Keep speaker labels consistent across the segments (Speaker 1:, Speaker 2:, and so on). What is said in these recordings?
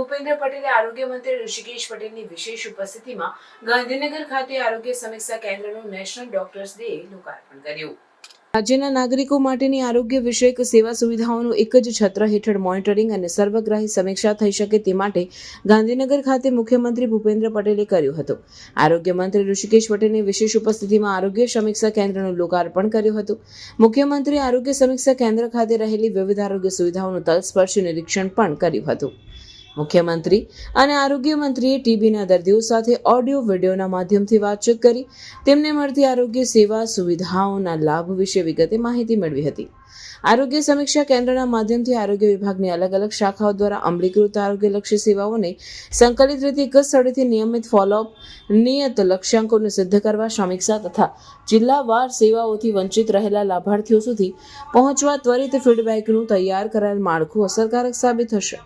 Speaker 1: ભૂપેન્દ્ર પટેલે આરોગ્ય મંત્રી ઋષિકેશ પટેલની વિશેષ ઉપસ્થિતિમાં ગાંધીનગર ખાતે આરોગ્ય સમીક્ષા કેન્દ્રનું નેશનલ ડોક્ટર્સ ડે લોકાર્પણ કર્યું. રાજ્યના નાગરિકો માટેની આરોગ્ય વિષયક સેવા સુવિધાઓનું એક જ છત્ર હેઠળ મોનિટરિંગ અને સર્વગ્રાહી સમીક્ષા થઈ શકે તે માટે ગાંધીનગર ખાતે મુખ્યમંત્રી ભૂપેન્દ્ર પટેલે કર્યું હતું. આરોગ્ય મંત્રી ઋષિકેશ પટેલની વિશેષ ઉપસ્થિતિમાં આરોગ્ય સમીક્ષા કેન્દ્રનું લોકાર્પણ કર્યું હતું. મુખ્યમંત્રી આરોગ્ય સમીક્ષા કેન્દ્ર ખાતે રહેલી વિવિધ આરોગ્ય સુવિધાઓનું તલસ્પર્શી નિરીક્ષણ પણ કર્યું હતું. મુખ્યમંત્રી અને આરોગ્ય મંત્રીએ ટીબીના દર્દીઓ સાથે ઓડિયો, વિડીયોના માધ્યમથી વાતચીત કરી. તેમને મળતી આરોગ્ય સેવા સુવિધાઓના લાભ વિશે વિગતે માહિતી મેળવી હતી. આરોગ્ય સમીક્ષા કેન્દ્રના માધ્યમથી આરોગ્ય વિભાગની અલગ અલગ શાખાઓ દ્વારા અમલીકૃત આરોગ્યલક્ષી સેવાઓને સંકલિત રીતે એક જ સ્થળેથી નિયમિત ફોલોઅપ નિયત લક્ષ્યાંકોને સિદ્ધ કરવા, સમીક્ષા તથા જિલ્લાવાર સેવાઓથી વંચિત રહેલા લાભાર્થીઓ સુધી પહોંચવા, ત્વરિત ફીડબેકનું તૈયાર કરાયેલ માળખું અસરકારક સાબિત થશે.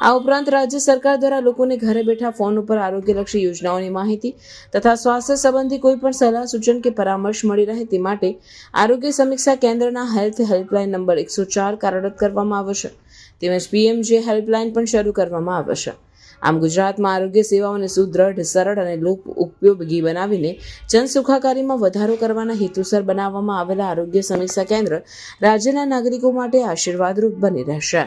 Speaker 1: આ ઉપરાંત રાજ્ય સરકાર દ્વારા લોકોને ઘરે બેઠા ફોન ઉપર આરોગ્યલક્ષી યોજનાઓની માહિતી તથા સ્વાસ્થ્ય સંબંધી કોઈ પણ સલાહ, સૂચન કે પરામર્શ મળી રહે તે માટે આરોગ્ય સમીક્ષા કેન્દ્રના હેલ્થ હેલ્પલાઇન નંબર એકસો ચાર કાર્યરત કરવામાં આવશે તેમજ પીએમજે હેલ્પલાઇન પણ શરૂ કરવામાં આવશે આમ ગુજરાતમાં આરોગ્ય સેવાઓને સુદ્રઢ, સરળ અને લોક ઉપયોગી બનાવીને જનસુખાકારીમાં વધારો કરવાના હેતુસર બનાવવામાં આવેલા આરોગ્ય સમીક્ષા કેન્દ્ર રાજ્યના નાગરિકો માટે આશીર્વાદરૂપ બની રહેશે.